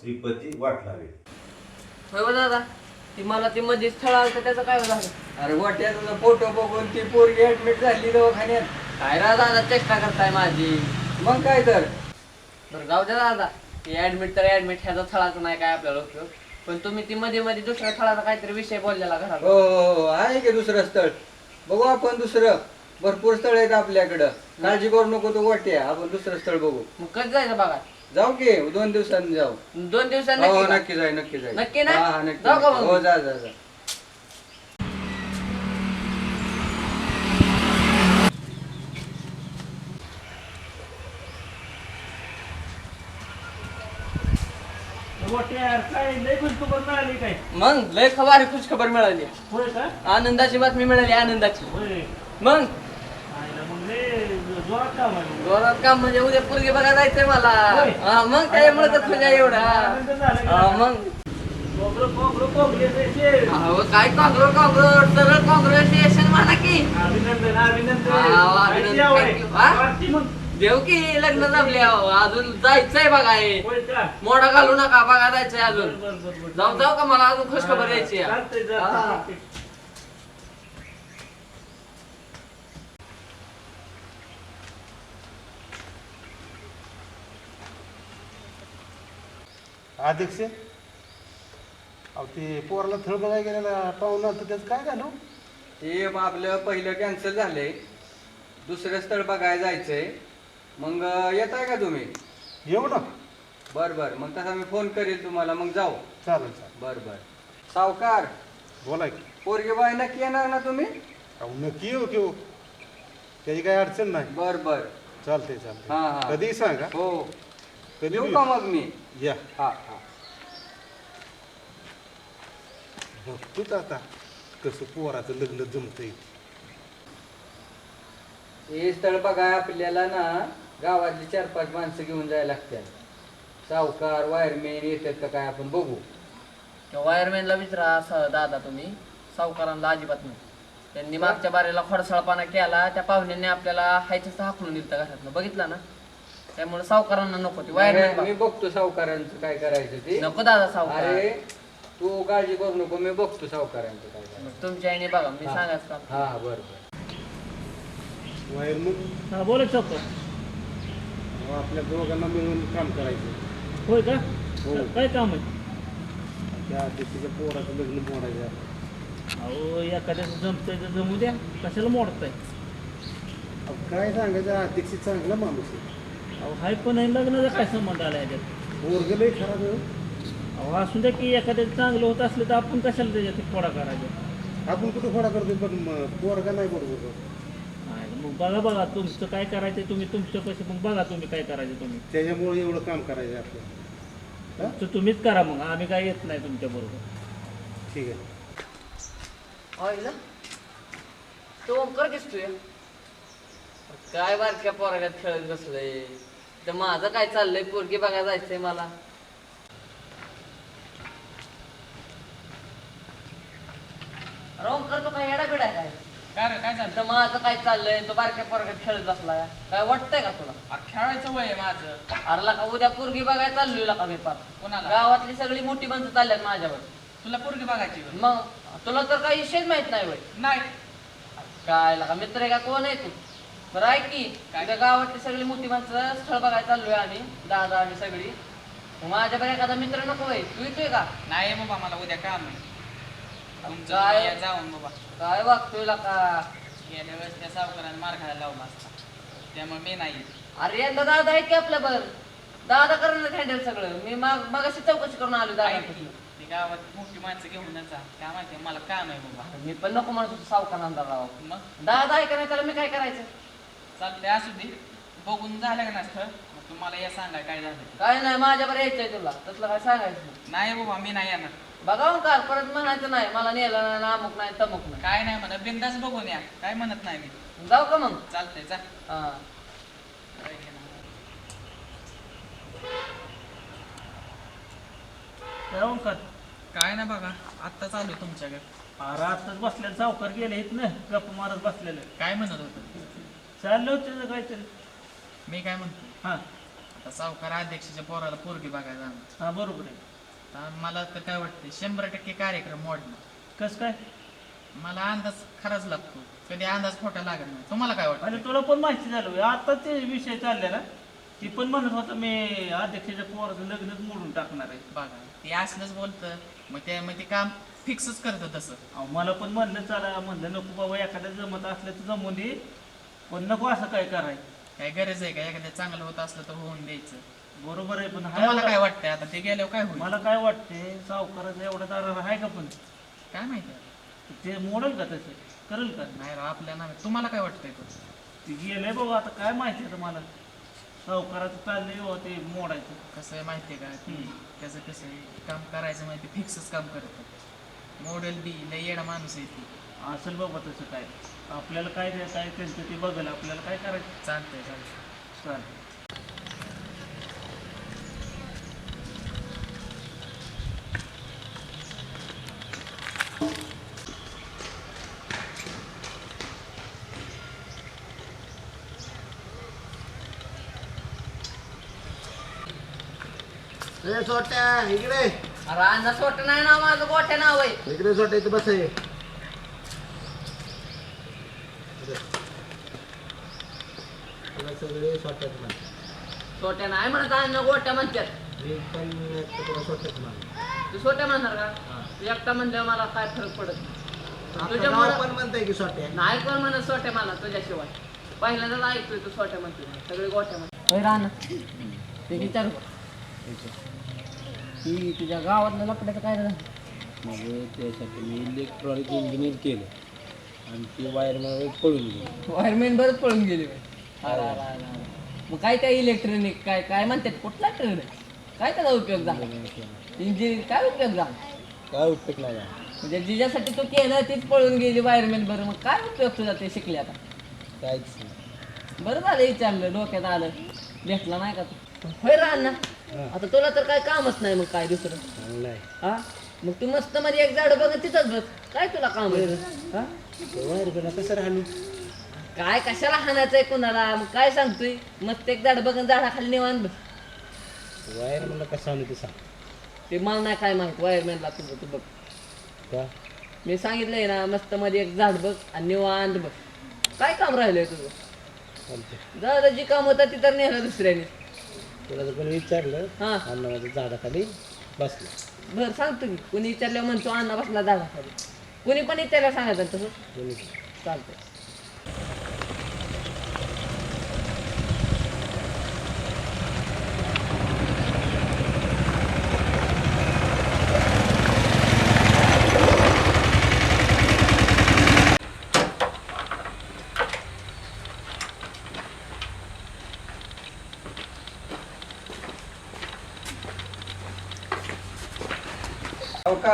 श्रीपती वाटलावे होय बा दादा ती मला ती मध्ये स्थळ आलं तर त्याचं काय झालं? अरे वाट्या तुझा फोटो बघून ती पोरगी ऍडमिट झाली दवाखान्यात. काय रा दादा चेष्टा करताय माझी? मग काय तर? बरं जाऊ द्या दादा. ती ऍडमिट तर ऍडमिट ह्याचा थळाचा नाही काय आपल्याला उपयोग. पण तुम्ही ती मध्ये मध्ये दुसऱ्या थळाचा काहीतरी विषय बोललेला घरात. हो हो हो आहे की दुसरं स्थळ? बघू आपण दुसरं. भरपूर स्थळ आहेत आपल्याकडं. काळजी करू नको तू वाट्या. आपण दुसरं स्थळ बघू. मग कधी जायचं बघा? जाऊ की दोन दिवसांनी जाऊ. दोन दिवसांनी हो नक्की जाय नक्की जाय. नक्की ना? हा, हा, नक्की जाऊ का नक्की. मग? हो जा जा जा. काय लय काय मग लय खबर खुश खबर मिळाली. होय का? आनंदाची बातमी मिळाली आनंदाची. होय. मग? जोरात काम म्हणजे उद्या पोरगी बघा जायचंय मला. हा, मग त्यामुळे तर तुझ्या एवढा? हा, मग. अहो काय काँग्रेस काँग्रेस सरळ काँग्रेच्युलेशन म्हणा की. अभिनंदन अभिनंदन. काय देव की लग्न जमले. अजून जायचंय बघा हे. मोठा घालू नका बघा जायचंय अजून. जाऊ जाऊ का मला अजून खुश खबर यायची आहे. चालतंय, चालतंय, हा. चालतंय. अध्यक्ष? अहो ते पोराला थळ बघायला गेलेला पाहुणा तर त्याचं काय झालं? हे आपलं पहिलं कॅन्सल झालंय. दुसरं स्थळ बघायला जायचंय. मग येत आहे का तुम्ही? येऊ ना. बर बर. मग तसा मी फोन करेल तुम्हाला. मग जाऊ. चालेल चालेल. बर बर. सावकार. बोला की. पोरगी बाई नक्की येणार ना तुम्ही? अहो नक्की येऊ की हो. त्याची काही अडचण नाही. बर बर. चालते हा, चालते हा. कधीही सांगा. हो. कधी येऊ. का मग मी? या. हा हा. बघतोच आता कसं पोराचं लग्न जमतंय हे स्थळ बघाय आपल्याला ना गावातली चार पाच माणसं घेऊन जायला लागतात सावकार वायरमेन येतात का काय आपण बघू वायरमॅनला विचारा असं दादा तुम्ही सावकारांना अजिबात नाही त्यांनी मागच्या बारीला खोडसाळपणा केला त्या पाहुण्यांनी आपल्याला हायचं हाकलून दिलं घरातलं बघितलं ना त्यामुळे सावकारांना नको ती मी वायरमॅन बघतो सावकारांचं काय करायचं ते नको दादा सावकार अरे तू काळजी करू नको मी बघतो सावकारांचं काय मग तुमच्या आईने बघा मी हा. सांगायचं काम हा बर बर. वायर मग? हा बोला चौक अहो, आपल्या दोघांना मिळून काम करायचं. होय का? हो. काय काम आहे? त्या अध्यक्षाच्या पोराचं लग्न मोडायचं आहे. अहो एखाद्याचं जमतंय तर जमू द्या. कशाला मोडताय? अहो, काय सांगायचं अध्यक्ष चांगला माणूस आहे. अहो हाय पण आहे लग्नाचा काय संबंध आला याच्यात? पोरगं लय खराब आहे हो. अहो असू द्या की एखाद्याचं चांगलं होत असलं तर आपण कशाला त्याच्यात थोडा करायचा? आपण कुठं खोडा करतोय पण म- पोरगा नाही बरोबर? मग बघा बघा तुमचं काय करायचं तुम्ही तुमच्या पैसे मग बघा तुम्ही काय करायचं तुम्ही. त्याच्यामुळे एवढं काम करायचं आहे आपल्याला हा? तर तुम्हीच करा मग आम्ही काय येत नाही तुमच्या बरोबर. ठीक आहे. होईल तो ओंकार दिसतोय. काय बारक्या पोरागात खेळत बसलंय? तर माझं काय चाललंय? पोरगी बघायला जायचंय मला. अरे ओंकार तो काय? येडा बिडा काय? काय रे काय झालं? तर माझं काय चाललंय? तो बारक्या पोरागात खेळत बसलाय. काय वाटतंय का तुला? अरे खेळायचं वय आहे माझं. अरे लका उद्या पोरगी बघायला चाललोय लका मी पार कोणाला? गावातली सगळी मोठी माणसं चालल्यात माझ्यावर. तुला पोरगी बघायची होय? मग तुला तर काही विषयच माहीत नाही वय. नाही. काय लका मित्र आहे का? कोण आहे तू? बरं ऐक की काय? तुझ्या गावातली सगळी मोठी माणसं स्थळ बघायला चाललोय आम्ही दादा आम्ही सगळी. माझ्याकडे एखादा मित्र नको होय तू येतोय का? नाही बाबा मला उद्या काम आहे काय? तुम्ही या जाऊन बाबा. काय वागतोय लका गेल्या वेळेस त्या सावकाराने मार खायला लावला असता. त्यामुळे मी नाही. येत. अरे यंदा दादा आहे की आपल्या बर दादा करणार हँडल सगळं. मी मग मग चौकशी करून आलो दादा ऐक की, ती गावात मोठी माणसं घेऊनच जा. काय माहिती मला काम आहे बाबा. मी पण नको म्हणत होतो सावकार अंदाज राव मग? दादा आहे का नाही त्याला मी काय करायचं? चालतंय असू दे. बघून झालं का नसतं? मग तुम्हाला या सांगा काय झालं ते. काय नाही माझ्यावर यायचंय तुला. तसलं काय सांगायचं? नाही. नाही बाबा मी नाही येणार. बघावं का परत म्हणायचं नाही मला नेलं नाही ना अमुक नाही तमुक नाही. काय नाही म्हणत बिंदास बघून या. काय म्हणत नाही मी. जाऊ का मग? चालतंय जा. हा. ओंकार? काय नाही बघा आत्ता चालू आहे तुमच्याकडे. अरे आताच बसलेलं सावकार गेले आहेत ना गप्प मारत बसलेलं. काय म्हणत होतं? चाललं होतं त्याचं काहीतरी. मी काय म्हणतो? हां. आता सावकार अध्यक्षाच्या पोराला पोरगी बघायला जाणार. हा बरोबर आहे. तर मला तर काय वाटतं शंभर टक्के कार्यक्रम मोडणार. कस काय? मला अंदाज खराच लागतो. कधी अंदाज खोटा लागत नाही. तुम्हाला काय वाटतं? आणि तुला पण माहिती झालं. आता ते विषय चालले ना ती पण म्हणत होतं मी अध्यक्षाच्या पोराचं लग्नच मोडून टाकणार आहे. बघा ते असलंच बोलतं. मग ते मग ते काम फिक्सच करतं तसं. अहो, मला पण म्हणलं चला म्हणलं नको बाबा एखाद्या जमत असलं तर जमून पण नको असं काय करायचं. काय गरज आहे का? एखाद्या चांगलं होत असलं तर होऊन द्यायचं. बरोबर आहे पण हाय तुम्हाला बघा. काय वाटतंय? आता ते गेल्यावर काय होईल? मला काय वाटते सावकाराचं एवढा दारार आहे का पण? काय माहिती? आता. ते मोडल का तसं? करेल का? नाही राव आपल्या नावे तुम्हाला काय वाटतंय तो? ते गेलंय बाबा आता काय माहिती आता मला. सावकाराचं चाललंय बाबा ते मोडायचं. कसं आहे माहिती आहे का? ती त्याचं कसं आहे? काम करायचं माहिती फिक्सच काम करतं मॉडेल बी लय येडा माणूस आहे ती. असेल बाबा तसं काय. आपल्याला काय ते काय त्यांचं ते बघेल. आपल्याला काय करायचं? चालतंय चालतंय. चालेल ए सोट्या इकडे. अरे अंदाज सोट नाही ना माझं गोठ्या नाव आहे. इकडे सोट्या इथं बस आहे. तुला सगळे सोट्यात मान सोट्या नाही म्हणत अन्न गोट्या म्हणतात. मी पण एकटं तुला सोट्यात मान तू सोट्या म्हणणार का? तू एकटा म्हणल्यावर मला काय फरक पडत नाही. तुझ्या नाव मुलं- पण म्हणताय की सोट्या. नाही कोण म्हणत सोट्या मला तुझ्याशिवाय. पहिल्यांदाच ऐकतोय तू सोट्या म्हणते सगळे गोट्या म्हणते होय राहणार ते विचारू. ती तुझ्या गावातलं लपड्याचं काय झालं? मग त्यासाठी मी इलेक्ट्रॉनिक इंजिनियर केलं. आणि ती वायरमॅन पळून गेली. वायरमॅन बरंच पळून गेले बाई. अरे, अरे, अरे, अरे. मग काय त्या इलेक्ट्रॉनिक काय काय म्हणतात कुठला ट्रेन काय त्याचा उपयोग झाला? इंजिनियर काय उपयोग झाला? काय उपयोग नाही झाला. म्हणजे जिच्यासाठी तू केलं तीच पळून गेली वायरमॅन बरं. मग काय उपयोग तुझा ते शिकले आता? काहीच नाही. बरं झालं विचारलं डोक्यात आलं. भेटला नाही का तू? होय ना आता तुला तर काय कामच नाही मग काय दुसरं. चांगलं आहे हा? मग तू मस्त मध्ये एक झाड बघ तिथंच बस. काय तुला काम आहे? हा? वायरमॅन कसं राहिलो? काय कशाला हाणायचंय कुणाला? मग काय सांगतोय? मस्त एक झाड बघ झाडाखाली निवांत बस. वायरमॅनला कसं आणू ते सांग. ते मला नाही काय माहीत. वायरमॅनला तुझं तू बघ. का? मी सांगितलंय ना मस्त मध्ये एक झाड बघ आणि निवांत बघ काय काम राहिलंय तुझं? चालतं झालं जी काम होतं ती तर नेलं दुसऱ्याने. तुला जर कोणी विचारलं हा. अण्णा माझ्या झाडाखाली बसलं. बरं सांगतो की कुणी विचारल्यावर म्हणतो अण्णा बसला झाडाखाली. कुणी पण विचारल्या सांगायचं तसं. कोणी चालतंय.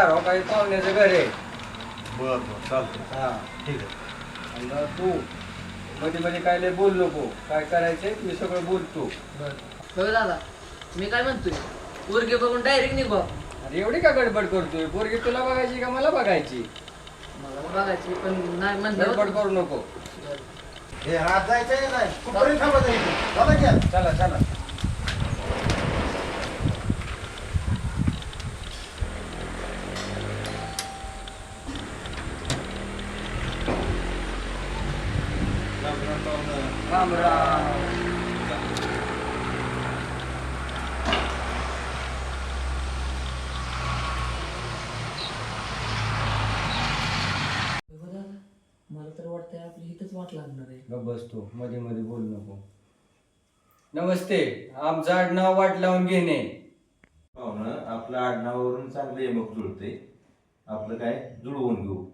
हो काही पाहुण्याचं घर आहे. बर बर चालतं हा. ठीक आहे. आणि तू मध्ये मध्ये काय लय बोल नको. काय करायचंय? मी सगळं बोलतो. हो दादा. मी काय म्हणतोय? पोरगे बघून डायरेक्ट निघो अरे एवढी का गडबड करतोय? पोरगी तुला बघायची का मला बघायची? मला बघायची पण नाही म्हणलं गडबड करू नको. हे जायचंय का नाही? कुठपर्यंत थांबायचं इथे? चला की आता. चला चला. राम राम मला तर वाटतंय आपली इथंच वाट लागणार आहे. गप बसतो मध्ये मध्ये बोलू नको. नमस्ते आमचं आडनाव वाट लावून घेणे. पाहुणं आपलं आडनावावरून चांगलं यमक जुळते आपलं काय? जुळवून घेऊ.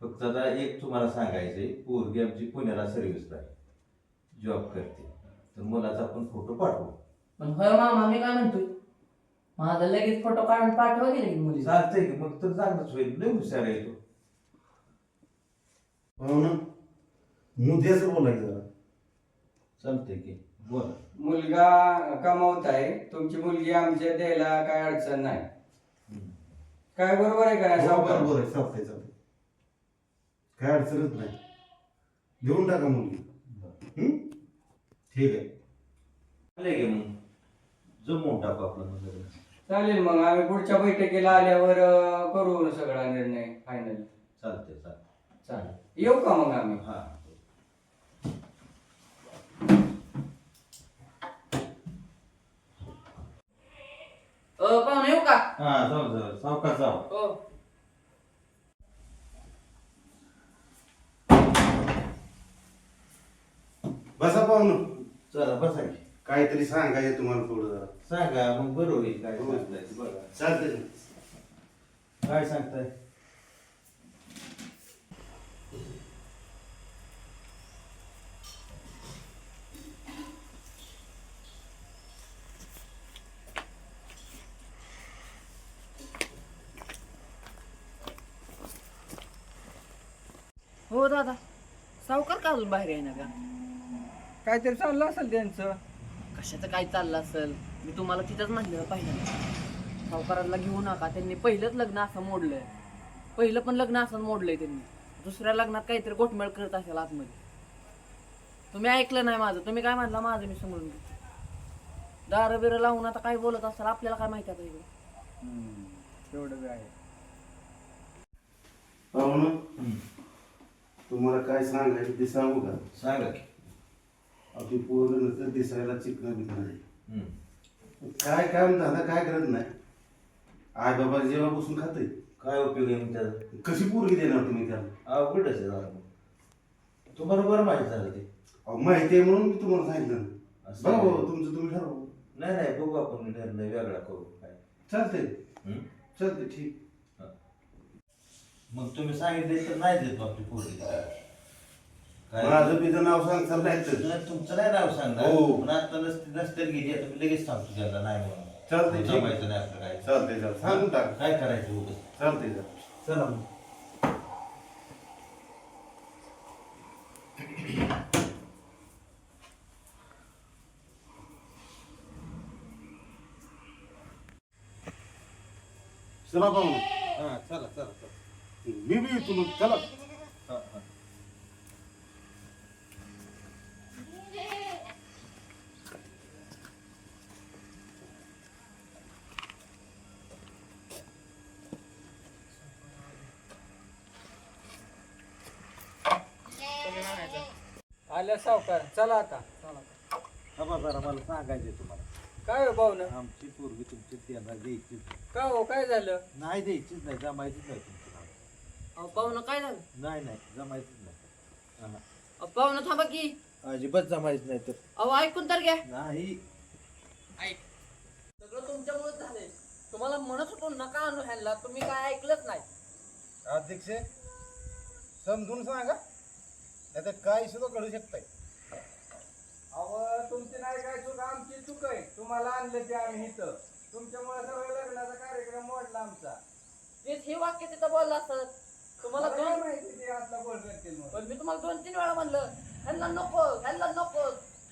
फक्त आता एक तुम्हाला सांगायचंय पोरगी आमची पुण्याला सर्व्हिसला आहे. जॉब करते. तर मुलाचा आपण फोटो पाठवू. पण होय मामा मी काय म्हणतोय? माझा लगेच फोटो काढून पाठवा गेले की मुली चालतंय की मग तर चांगलंच होईल. लय हुशार आहे तो. हो ना मुद्द्याचं बोलायचं जरा. चालतंय की बोल. मुलगा कमावत आहे. तुमची मुलगी आमच्या द्यायला काय अडचण नाही. काय बरोबर आहे काय हो, सावकार? बरोबर आहे चालतंय चालतंय. काय अडचणच नाही. देऊन टाका मुलगी? ठीक आहे. चालतंय की मग? जमवून टाकू आपलं मग लग्न. चालेल मग आम्ही पुढच्या बैठकीला आल्यावर अं, करू सगळा निर्णय फायनल चालतंय चालतंय. चालेल. येऊ का मग आम्ही? हा. अ पाहुणे येऊ का? हा जाऊ जाऊ. सावकाश जाऊ. हो. बसा पाहुणं. चला बसा की. काहीतरी सांगायचं तुम्हाला थोडं जरा सांगा मग बरोबर होईल काय हो. सांगताय? ते बघा चालतंय. काय सांगताय? हो दादा. सावकार का अजून बाहेर येईना का काहीतरी चाललं असेल त्यांचं. कशाचं काय चाललं असेल? मी तुम्हाला तिथंच म्हणलं पहिलं सावकाराला घेऊ नका त्यांनी पहिलंच लग्न असं मोडलंय. पहिलं पण लग्न असं मोडलंय त्यांनी. दुसऱ्या लग्नात काहीतरी गोठमेळ करत असेल आतमध्ये. तुम्ही ऐकलं नाही माझं. तुम्ही काय म्हणला माझं मी समजून घेतो. दारं बिरं लावून आता काय बोलत असाल? आपल्याला काय माहिती आता इकडे बी आहे. पाहुणं तुम्हाला काय सांगायचं ते सांगू का? सांगा की. अहो, ती पोरं नसतं दिसायला चिकन बिकन आहे. काय काम झालं काय करत नाही. आई बाबा जेव्हा बसून खाते काय उपयोग आहे मग त्याचा? कशी पोरगी देणार तुम्ही त्याला? अवघडच आहे जरा मग तुम्हाला बरं माहिती झालं ते. अहो, माहिती आहे म्हणून मी तुम्हाला सांगितलं असं बघा आहे. भाऊ, तुमचं तुम्ही ठरवा. नाही नाही बघू आपण निर्णय वेगळा करू काय. चालतंय. हम्म? चालतंय ठीक. मग तुम्ही सांगितले तर नाही देतो आपली पोरगी. माझं बिजं नाव सांगताल नाही तर नाही, तुमचं नाही नाव सांगणार. हो. पण आता नसते नसते गेली आता मी लगेच सांगतो त्याला नाही म्हणून. चालतंय, ठीक. जमायचं नाही आपलं काय. चालतंय चालतंय. सांगून टाक. काय करायचं उगाच चालतंय चालतंय. चला मग. चला पाहून हा चला चला चला. मी बी येतो मग चला हा, हा. आल्या सावकार चला आता. बा जरा मला सांगायचे तुम्हाला. काय हो पाहुणं आमची पोरगी तुमची त्यांना द्यायचीच का हो? काय झालं? नाही द्यायचीच नाही जमायचीच नाही तुमची नाव. अहो पाहुणं काय झालं? नाही नाही जमायचीच नाही. हा. अहो पाहुणं थांबा की. अजिबात जमायच नाही तर. अहो ऐकून तर घ्या. नाही. सगळं तुमच्यामुळेच झालंय. तुम्हाला म्हणत होतो नका आणू ह्यांना. तुम्ही काय ऐकलंच नाही. अध्यक्ष समजून सांगा. नाही तर काय सुद्धा घडू शकतंय. अहो तुमची नाही काय चूक आमची चूक आहे. तुम्हाला आणलं ते आम्ही इथं. तुमच्यामुळे सगळं लग्नाचा कार्यक्रम मोडला आमचा. तेच हे वाक्य तिथं बोललं असत. तुम्हाला मला काय दोन माहिती ते असला गोल करतील म्हणून. पण मी तुम्हाला दोन तीन वेळा म्हणलं ह्यांना नको ह्यांना नको.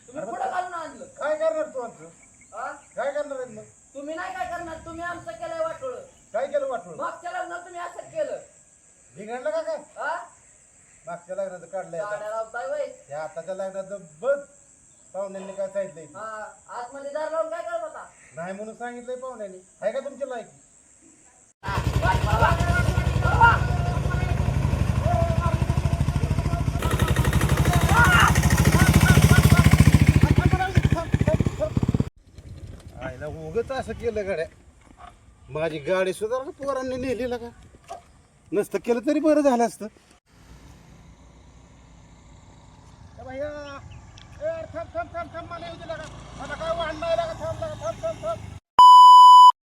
तुम्ही पुढे घालून आणलं. काय करणार तू आमचं? हा? काय करणार मग? तुम्ही नाही काय करणार तुम्ही आमचं केलंय वाटोळ. काय केलं वाटलं मागच्या लग्नात तुम्ही असं केलं. बिघडलं का काय? हा मागच्या लग्नाचं काढलंय आता. गाड्या लावताय वय त्या आताच्या लग्नाचं बघ पाहुण्यांनी काय सांगितलंय ते. हा आतमध्ये दार लावून काय करत होता? नाही म्हणून सांगितलंय पाहुण्यांनी. आहे का तुमची लायकी? आईला उगच असं केलं गाड्या. माझी गाडी सुद्धा पोरांनी नेलेला का? नसतं केलं तरी बरं झालं असतं ए भैया, ए,